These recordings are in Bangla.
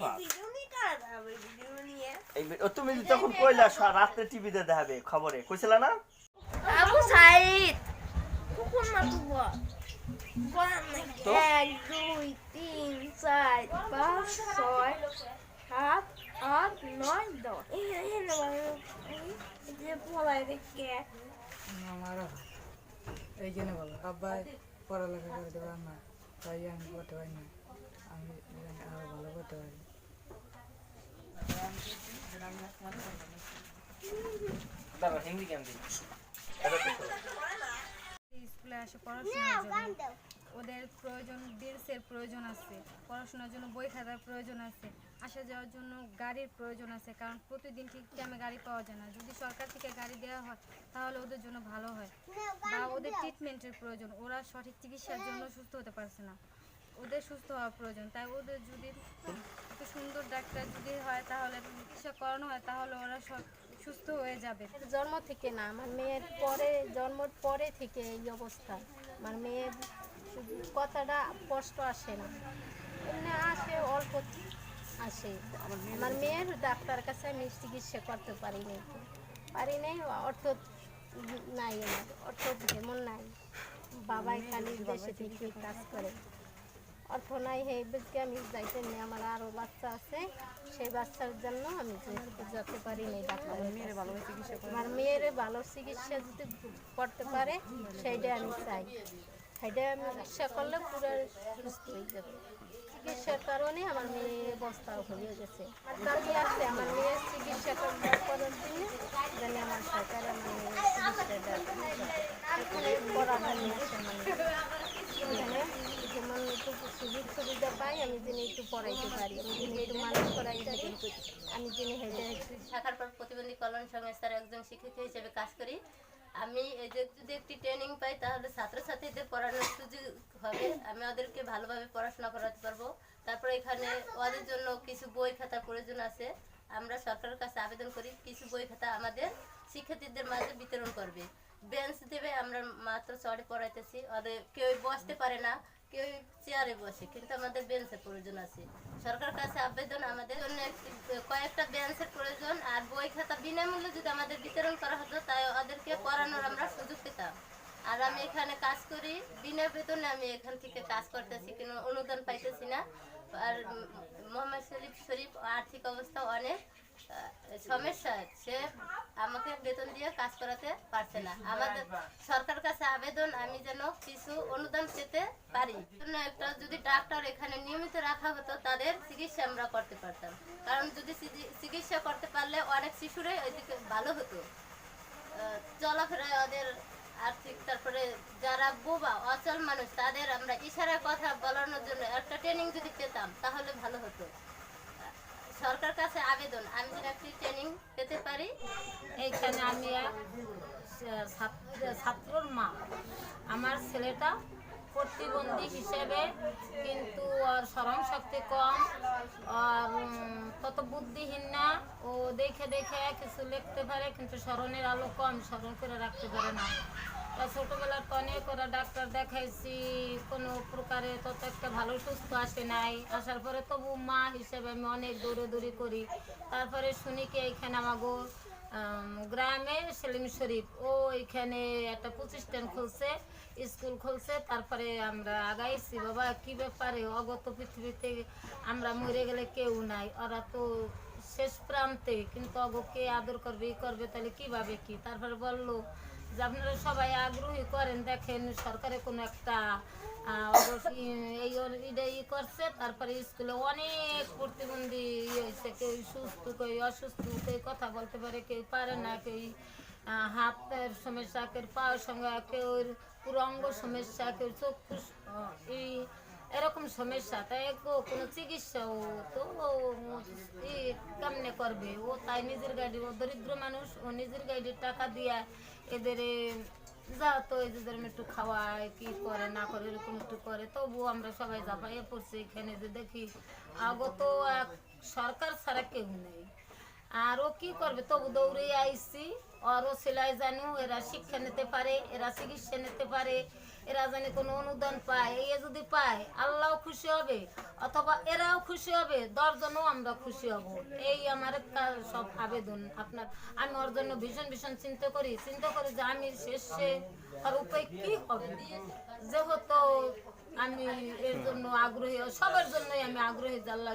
কার তুমি তখন কইলা রাত্রে টিভিতে দেখাবে খবরে কইছিলা না? আবু সাইদ কুকুর মা তো? এক দুই তিন চার পাঁচ ছয় সাত আট নয় দশ। এই এখানে যে পলাই দেখে। আমারও। এই জন্য বলো আব্বা পড়ালেখা করতে পারে না তাই আমি করতে পারি না। আমি আরও ভালো করতে পারি দাদা হিন্দি কেন দিই স্কুলে আসে পড়াশোনার জন্য ওদের প্রয়োজন ড্রেসের প্রয়োজন আছে। পড়াশোনার জন্য বই খাতার প্রয়োজন আছে। আসা যাওয়ার জন্য গাড়ির প্রয়োজন আছে, কারণ প্রতিদিন ঠিক টাইমে গাড়ি পাওয়া যায় না। যদি সরকার থেকে গাড়ি দেওয়া হয়, তাহলে ওদের জন্য ভালো হয়। বা ওদের ট্রিটমেন্টের প্রয়োজন। ওরা সঠিক চিকিৎসার জন্য সুস্থ হতে পারছে না। ওদের সুস্থ হওয়া প্রয়োজন। তাই ওদের যদি একটু সুন্দর ডাক্তার যদি হয় তাহলে, চিকিৎসা করানো হয়, তাহলে ওরা সব- সুস্থ হয়ে যাবে। জন্ম থেকে না, আমার মেয়ের পরে, জন্মর পরে থেকে এই অবস্থা। আমার মেয়ের কথাটা কষ্ট আসে না। এমনি আসে, অল্প আসে। আমার মেয়ের ডাক্তার কাছে আমি চিকিৎসা করতে পারিনি পারি নাই, অর্থ নাই আমার। অর্থ যেমন নাই। বাবাই খালি দেশে থেকে কাজ করে। অর্থ নাই হে বেশকে আমি যাইতে নেই আমার আরও বাচ্চা আছে সেই বাচ্চার জন্য আমি যেতে পারি ভালো চিকিৎসা আমার মেয়ের ভালো চিকিৎসা যদি করতে পারে সেইটা আমি চাই। সেইটা আমি চিকিৎসা করলে পুরো সুস্থ হয়ে যাবে। চিকিৎসার কারণে আমার মেয়ে অবস্থা হয়ে গেছে। আর দাবি আছে আমার মেয়ের চিকিৎসা করার জন্য যেন আমার সরকার আমার মেয়ের চিকিৎসাটা এখানে নিয়ে আসে সুযোগ সুবিধা পাই, আমি যেন একটু পড়াইতে পারি, আমি একটু মানুষ করাই আমি যেন হেঁটে শাখার পর প্রতিবন্ধী কল্যাণ সংস্থার একজন শিক্ষিকা হিসেবে কাজ করি। আমি যদি একটি ট্রেনিং পাই, তাহলে ছাত্রছাত্রীদের পড়ানোর সুযোগ হবে। আমি ওদেরকে ভালোভাবে পড়াশোনা করাতে পারব। তারপরে এখানে ওদের জন্য কিছু বই খাতার প্রয়োজন আছে। আমরা সরকারের কাছে আবেদন করি, কিছু বই খাতা আমাদের শিক্ষার্থীদের মাঝে বিতরণ করবে। বেঞ্চ দেবে, আমরা মাত্র চড়ে পড়াইতেছি। ওদের কেউ বসতে পারে না, কেউ চেয়ারে বসে, কিন্তু আমাদের বেঞ্চের প্রয়োজন আছে। সরকার কাছে আবেদন আমাদের জন্য কয়েকটা বেঞ্চের প্রয়োজন, আর বই খাতা বিনামূল্যে যদি আমাদের বিতরণ করা হতো, তাই ওদেরকে পড়ানোর আমরা সুযোগ পেতাম। আর আমি এখানে কাজ করি, বিনা বেতনে আমি এখান থেকে কাজ করতেছি কিন্তু অনুদান পাইতেছি না। আর মোহাম্মদ শরীফ শরীফ আর্থিক অবস্থা অনেক। সমস্যা সে আমাকে বেতন দিয়ে কাজ করাতে পারছে না। আমাদের সরকার কাছে আবেদন আমি যেন কিছু অনুদান পেতে পারি। একটা যদি ডাক্তার এখানে নিয়মিত রাখা হতো তাদের চিকিৎসা আমরা করতে পারতাম। কারণ যদি চিকিৎসা করতে পারলে অনেক শিশুরাই ওইদিকে ভালো হতো। চলাফেরায় ওদের আর্থিক তারপরে যারা বোবা অচল মানুষ তাদের আমরা ইশারায় কথা বলানোর জন্য একটা ট্রেনিং যদি পেতাম তাহলে ভালো হতো। আবেদন, আমি যেন একটি ট্রেনিং পেতে পারি? এইখানে আমি ছাত্রর মা। আমার ছেলেটা প্রতিবন্ধী হিসেবে কিন্তু ওর স্মরণ শক্তি কম, আর তত বুদ্ধিহীন না। ও দেখে দেখে কিছু লিখতে পারে, কিন্তু স্মরণের আলো কম, স্মরণ করে রাখতে পারে না। ছোটোবেলার তো অনেক ওরা ডাক্তার দেখাইছি, কোনো প্রকারে তত একটা ভালো সুস্থ আসে নাই। আসার পরে তবু মা হিসেবে আমি অনেক দৌড়াদৌড়ি করি। তারপরে শুনি কি এইখানে আমাগো গ্রামে সেলিম শরীফ, ও এখানে একটা প্রতিষ্ঠান খুলছে, স্কুল খুলছে, তারপরে আমরা আগাইছি, বাবা, কি ব্যাপারে? অগত পৃথিবীতে আমরা মরে গেলে কেউ নাই। ওরা তো শেষ প্রান্তে, কিন্তু অগ কে আদর করবে, ই করবে, তাহলে কীভাবে কি? তারপরে বলল যে আপনারা সবাই আগ্রহী করেন, দেখেন সরকারে কোনো একটা এই করছে। তারপরে স্কুলে অনেক প্রতিবন্ধী হয়েছে, কেউ সুস্থ, কেউ অসুস্থ, কেউ কথা বলতে পারে, কেউ পারে না, কেউ হাতের সমস্যা, কেউ পাওয়ার সঙ্গে, কেউ পুরো অঙ্গ সমস্যা, কেউ চক্ষু এই এরকম সমস্যা। তাই কোনো চিকিৎসা ও তো কেমনে করবে? ও তাই নিজের গাড়ি, ও দরিদ্র মানুষ, ও নিজের গাড়ির টাকা দিয়া এদের, যা তো এদের একটু খাওয়ায়, কি করে, না করে, এরকম একটু করে তবু আমরা সবাই জাপাইয়ে পড়ছি এখানে যে দেখি আগত এক সরকার ছাড়া কেউ নেই। আর ও কি করবে? তবু দৌড়ে আইসি। আরও সেলাই জানু, এরা শিক্ষা নিতে পারে, এরা চিকিৎসা নিতে পারে। এরা জানি কোনো অনুদান পায় এই যদি পায় আল্লাহ খুশি হবে অথবা এরাও খুশি হবে দশজনও আমরা খুশি হব। এই আমার একটা সব আবেদন। আপনার আমি ওর জন্য ভীষণ ভীষণ চিন্তা করি। চিন্তা করি যে আমি শেষে আর উপায় কি হবে? যেহেতু আমি এর জন্য আগ্রহী সবার জন্যই আমি আগ্রহী যে আল্লাহ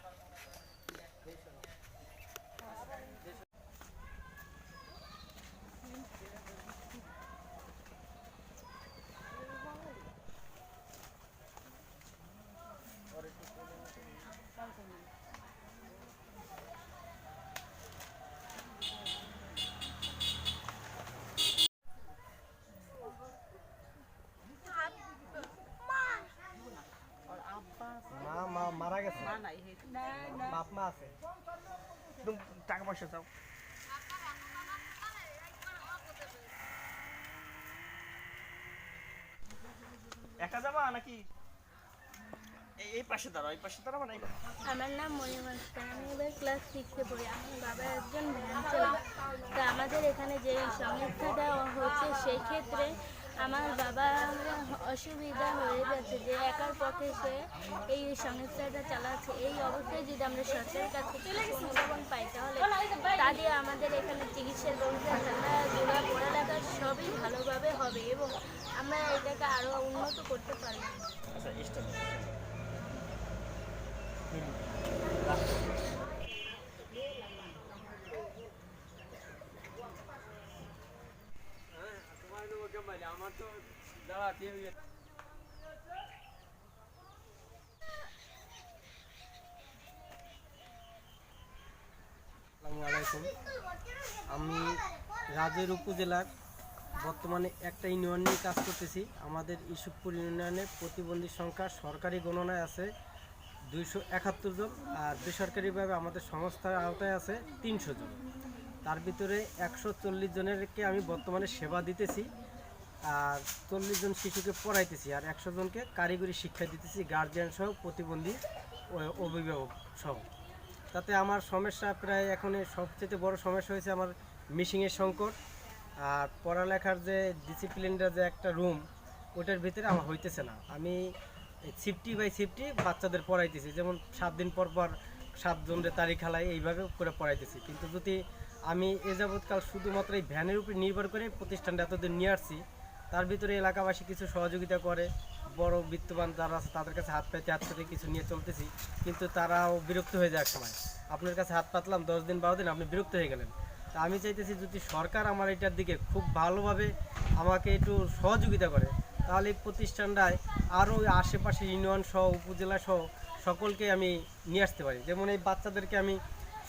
সবাই এরকম মা মা মারা গেছে বাপ মা আছে তুমি পয়সা চাও একা যাবা নাকি? এই- পাশে দাঁড়াও, এই পাশে দাঁড়াবা না আমার নাম মরিমান খান আমি এবার ক্লাস সিক্সে পড়ি। আমার বাবা একজন ভ্যান চালক। তা আমাদের এখানে যে সংস্থাটা হচ্ছে, সেই ক্ষেত্রে আমার বাবা অসুবিধা হয়ে গেছে যে একার পক্ষে সে এই সংস্থাটা চালাচ্ছে। এই অবস্থায় যদি আমরা সরকারের কাছে থেকে অনুদান পাই, তাহলে তা দিয়ে আমাদের এখানে চিকিৎসার ব্যবস্থা খেলাধুলা পড়ালেখা সবই ভালোভাবে হবে এবং আমরা এটাকে আরও উন্নত করতে পারব। আমি রাজের উপজেলার বর্তমানে একটা ইউনিয়ন নিয়ে কাজ করতেছি। আমাদের ইসুকপুর ইউনিয়নে প্রতিবন্ধী সংখ্যা সরকারি গণনায় আছে দুইশো একাত্তর জন আর বেসরকারিভাবে আমাদের সংস্থার আওতায় আছে তিনশো জন। তার ভিতরে একশো চল্লিশ জনেরকে আমি বর্তমানে সেবা দিতেছি। আর চল্লিশ জন শিশুকে পড়াইতেছি আর একশো জনকে কারিগরি শিক্ষা দিতেছি গার্জিয়ান সহ, প্রতিবন্ধী অভিভাবক সহ। তাতে আমার সমস্যা প্রায় এখন সবচেয়ে বড় সমস্যা হয়েছে আমার মিশিংয়ের সংকট। আর পড়ালেখার যে ডিসিপ্লিনটা যে একটা রুম ওটার ভিতরে আমার হইতেছে না। আমি সিফটি বাই সিফটি বাচ্চাদের পড়াইতেছি, যেমন সাত দিন পর পর সাতজনের তারিখ হালাই এইভাবে করে পড়াইতেছি। কিন্তু যদি আমি এ যাবৎকাল শুধুমাত্র এই ভ্যানের উপর নির্ভর করে প্রতিষ্ঠানটা এতদিন নিয়ে আসছি তার ভিতরে এলাকাবাসী কিছু সহযোগিতা করে। বড় বিত্তবান যারা আছে, তাদের কাছে হাত পেতে হাত পেতে কিছু নিয়ে চলতেছি। কিন্তু তারাও বিরক্ত হয়ে যায় সময়। আপনার কাছে হাত পাতলাম, দশ দিন, বারো দিন আপনি বিরক্ত হয়ে গেলেন। তা আমি চাইতেছি যদি সরকার আমার এটার দিকে খুব ভালোভাবে আমাকে একটু সহযোগিতা করে, তাহলে এই প্রতিষ্ঠানটায় আরও আশেপাশে ইউনিয়ন সহ, উপজেলা সহ সকলকে আমি নিয়ে আসতে পারি। যেমন এই বাচ্চাদেরকে আমি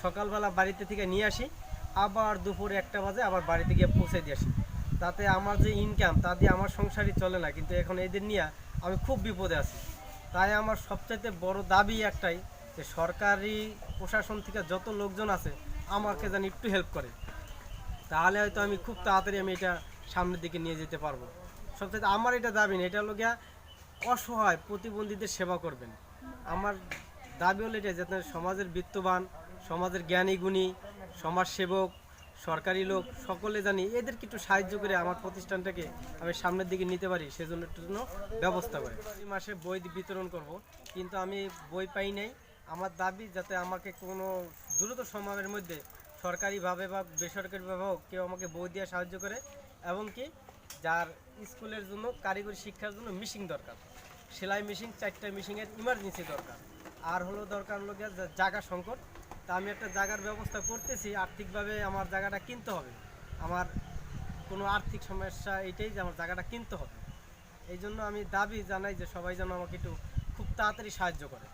সকালবেলা বাড়িতে থেকে নিয়ে আসি, আবার দুপুর একটা বাজে আবার বাড়িতে গিয়ে পৌঁছে দিয়ে আসি। তাতে আমার যে ইনকাম তা দিয়ে আমার সংসারই চলে না। কিন্তু এখন এদের নিয়ে আমি খুব বিপদে আছি। তাই আমার সবচাইতে বড় দাবি একটাই যে সরকারি প্রশাসন থেকে যত লোকজন আছে, আমাকে যেন একটু হেল্প করে। তাহলে হয়তো আমি খুব তাড়াতাড়ি আমি এটা সামনের দিকে নিয়ে যেতে পারব। সবচেয়ে আমার এটা দাবি না, এটা হলো গিয়া অসহায় প্রতিবন্ধীদের সেবা করবেন। আমার দাবি হলো এটা যাতে সমাজের বিত্তবান, সমাজের জ্ঞানী গুণী সমাজসেবক সরকারি লোক, সকলে জানি এদেরকে একটু সাহায্য করে আমার প্রতিষ্ঠানটাকে আমি সামনের দিকে নিতে পারি, সেজন্য একটু জন্য ব্যবস্থা করে। মাসে বই বিতরণ করব, কিন্তু আমি বই পাই নাই। আমার দাবি যাতে আমাকে কোনো দ্রুত সময়ের মধ্যে সরকারিভাবে বা বেসরকারিভাবে হোক, কেউ আমাকে বই দিয়ে সাহায্য করে, এবং কি যার স্কুলের জন্য, কারিগরি শিক্ষার জন্য মিশিং দরকার। সেলাই মেশিন চারটা মেশিনের ইমার্জেন্সি দরকার। আর হলো দরকার হলো গিয়ে জায়গা সংকট আমি একটা জায়গার ব্যবস্থা করতেছি, আর্থিকভাবে আমার জায়গাটা কিনতে হবে। আমার কোনো আর্থিক সমস্যা এটাই যে আমার জায়গাটা কিনতে হবে। এই জন্য আমি দাবি জানাই যে সবাই যেন আমাকে একটু খুব তাড়াতাড়ি সাহায্য করে।